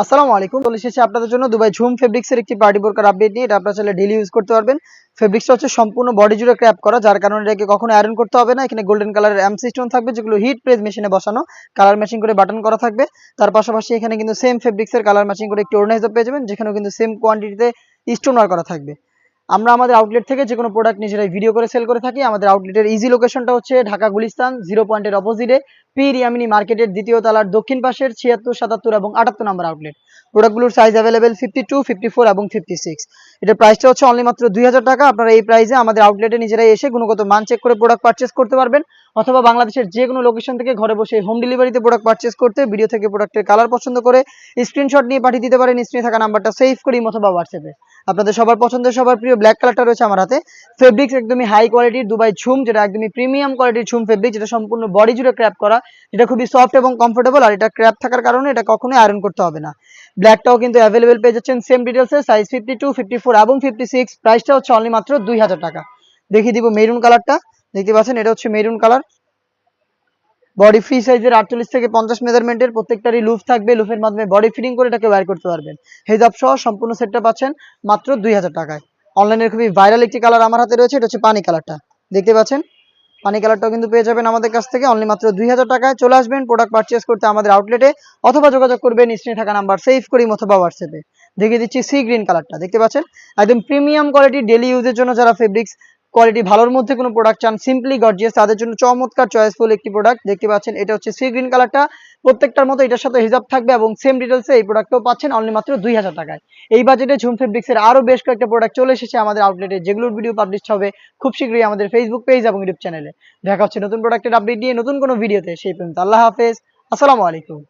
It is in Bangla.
আসসালামু আলাইকুম। চলে এসেছি আপনাদের জন্য দুবাই ঝুম ফেব্রিক্স এর একটি পার্টি বোরকার আপডেট নিয়ে। এটা আপনারা চাইলে ডেলি ইউজ করতে পারবেন। ফেব্রিক্সটা হচ্ছে সম্পূর্ণ বডি জুড়ে ক্র্যাপ করা, যার কারণে এটাকে কখনো আয়রন করতে হবে না। এখানে গোল্ডেন কালারের এম সিস্টেম থাকবে, যেগুলো হিট প্রেস মেশিনে বসানো। কালার ম্যাচিং করে বাটন করা থাকবে। তার পাশাপাশি এখানে কিন্তু সেম ফেব্রিক্সের কালার ম্যাচিং করে একটি অর্গানাইজার পেয়ে যাবেন, যেখানেও কিন্তু সেম কোয়ান্টিটিতে স্টোন ওয়ার করা থাকবে। আমরা আমাদের আউটলেট থেকে যে কোনো প্রোডাক্ট নিজেরাই ভিডিও করে সেল করে থাকি। আমাদের আউটলেটের ইজি লোকেশনটা হচ্ছে ঢাকা গুলিস্তান জিরো পয়েন্টের অপোজিটে পি রিয়ামিনি মার্কেটের দ্বিতীয় তালার দক্ষিণ পাশের ছিয়াত্তর, সাতাত্তর এবং আটাত্তর number outlet প্রোডাক্টগুলোর size available fifty two fifty four এবং ফিফটি সিক্স এটার প্রাইসটা হচ্ছে অনলি মাত্র দুই হাজার টাকা। আপনারা এই প্রাইসে আমাদের আউটলেটে নিজেরাই এসে গুণগত মান চেক করে প্রোডাক্ট পারচেস করতে পারবেন। অথবা বাংলাদেশের যে কোনো লোকেশন থেকে ঘরে বসে হোম ডেলিভারিতে প্রোডাক্ট পারচেস করতে ভিডিও থেকে প্রোডাক্টের কালার পছন্দ করে স্ক্রিনশট নিয়ে পাঠিয়ে দিতে পারেন। স্ক্রিনে থাকা নাম্বারটা সেভ করি অথবা হোয়াটসঅ্যাপে আপনাদের সবার পছন্দের, সবার প্রিয় ব্ল্যাক কালারটা রয়েছে আমার হাতে। ফেব্রিক্স একদমই হাই কোয়ালিটির দুবাই ঝুম যেটা একদমই প্রিমিয়াম কোয়ালিটির ঝুম ফেব্রিক যেটা সম্পূর্ণ বডি জুড়ে ক্র্যাপ করা। যেটা খুবই সফট এবং কমফোর্টেবল আর এটা ক্র্যাপ থাকার কারণে এটা কখনোই আয়রন করতে হবে না। ব্ল্যাকটাও কিন্তু অ্যাভেলেবেল পেয়ে যাচ্ছেন। সেম ডিটেলসে size fifty two fifty four এবং ফিফটি সিক্স প্রাইসটা হচ্ছে অনলি মাত্র দুই হাজার টাকা। দেখিয়ে দিব মেরুন কালারটা দেখতে পাচ্ছেন, এটা হচ্ছে মেরুন কালার বডি ফ্রি সাইজের আটচল্লিশ থেকে পঞ্চাশ মেজারমেন্টের প্রত্যেকটারই লুফ থাকবে। লুফের মাধ্যমে বডি ফিটিং করে এটাকে ওয়্যার করতে পারবেন। হেজাব সহ সম্পূর্ণ সেটটা পাচ্ছেন মাত্র দুই হাজার টাকায়। অনলাইনের খুবই ভাইরাল একটি কালার আমার হাতে রয়েছে, এটা হচ্ছে পানি কালারটা দেখতে পাচ্ছেন? পানি কালারটাও কিন্তু পেয়ে যাবেন আমাদের কাছ থেকে। অনলি মাত্র দুই হাজার টাকায় চলে আসবেন প্রোডাক্ট পারচেস করতে আমাদের আউটলেটে অথবা যোগাযোগ করবেন স্ক্রিনে থাকা নাম্বার সেভ করি অথবা হোয়াটসঅ্যাপে দেখিয়ে দিচ্ছি সি গ্রিন কালারটা দেখতে পাচ্ছেন? একদম প্রিমিয়াম কোয়ালিটি ডেলি ইউজের জন্য যারা ফেব্রিক্স কোয়ালিটি ভালোর মধ্যে কোনো প্রোডাক্ট চান সিম্পলি গর্জিয়াস তাদের জন্য চমৎকার চয়েসফুল একটি প্রোডাক্ট দেখতে পাচ্ছেন, এটা হচ্ছে সি গ্রিন কালারটা প্রত্যেকটার মতো এটার সাথে হিজাব থাকবে এবং সেম ডিটেলসে এই প্রোডাক্টও পাচ্ছেন অনলি মাত্র দুই হাজার টাকায়। এই বাজেটে ঝুম ফেব্রিক্সের আরও বেশ কয়েকটা প্রোডাক্ট চলে এসেছে আমাদের আউটলেটে যেগুলোর ভিডিও পাবলিশ হবে খুব শীঘ্রই আমাদের ফেসবুক পেজ এবং ইউটিউব চ্যানেলে দেখা হচ্ছে নতুন প্রোডাক্টের আপডেট নিয়ে নতুন কোনো ভিডিওতে সেই পর্যন্ত আল্লাহ হাফেজ, আসসালামু আলাইকুম।